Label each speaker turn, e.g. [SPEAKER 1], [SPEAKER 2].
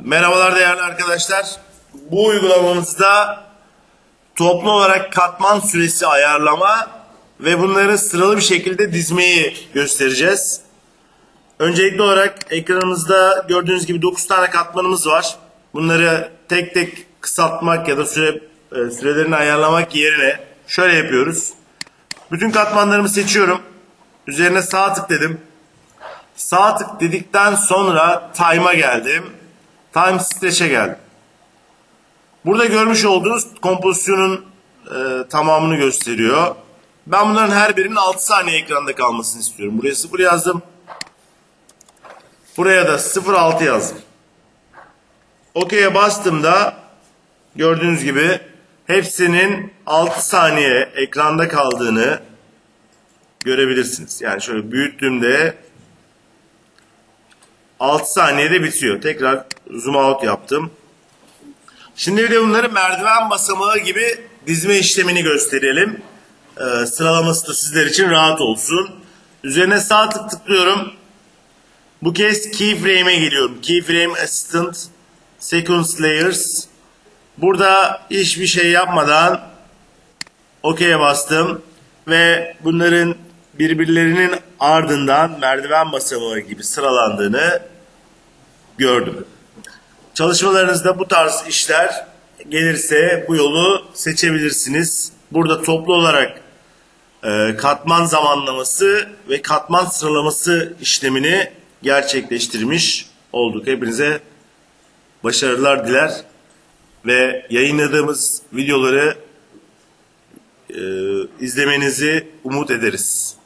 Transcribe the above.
[SPEAKER 1] Merhabalar değerli arkadaşlar. Bu uygulamamızda toplu olarak katman süresi ayarlama ve bunları sıralı bir şekilde dizmeyi göstereceğiz. Öncelikli olarak ekranımızda gördüğünüz gibi 9 tane katmanımız var. Bunları tek tek kısaltmak ya da süre e, sürelerini ayarlamak yerine şöyle yapıyoruz. Bütün katmanlarımı seçiyorum. Üzerine sağ tık dedim. Sağ tık dedikten sonra time'a geldim. Time stretch'e geldim. Burada görmüş olduğunuz kompozisyonun e, tamamını gösteriyor. Ben bunların her birinin 6 saniye ekranda kalmasını istiyorum. Buraya 0 yazdım. Buraya da 0.6 yazdım. OK'ye bastığımda gördüğünüz gibi hepsinin 6 saniye ekranda kaldığını görebilirsiniz. Yani şöyle büyüttüğümde 6 saniyede bitiyor. Tekrar zoom out yaptım. Şimdi bir de bunları merdiven basamağı gibi dizme işlemini gösterelim. Ee, sıralaması da sizler için rahat olsun. Üzerine sağ tık tıklıyorum. Bu kez keyframe'e geliyorum. Keyframe Assistant Sequence Layers. Burada hiçbir şey yapmadan OK'ye bastım ve bunların birbirlerinin ardından merdiven basamağı gibi sıralandığını gördüm. Çalışmalarınızda bu tarz işler gelirse bu yolu seçebilirsiniz. Burada toplu olarak e, katman zamanlaması ve katman sıralaması işlemini gerçekleştirmiş olduk. Hepinize başarılar diler ve yayınladığımız videoları e, izlemenizi umut ederiz.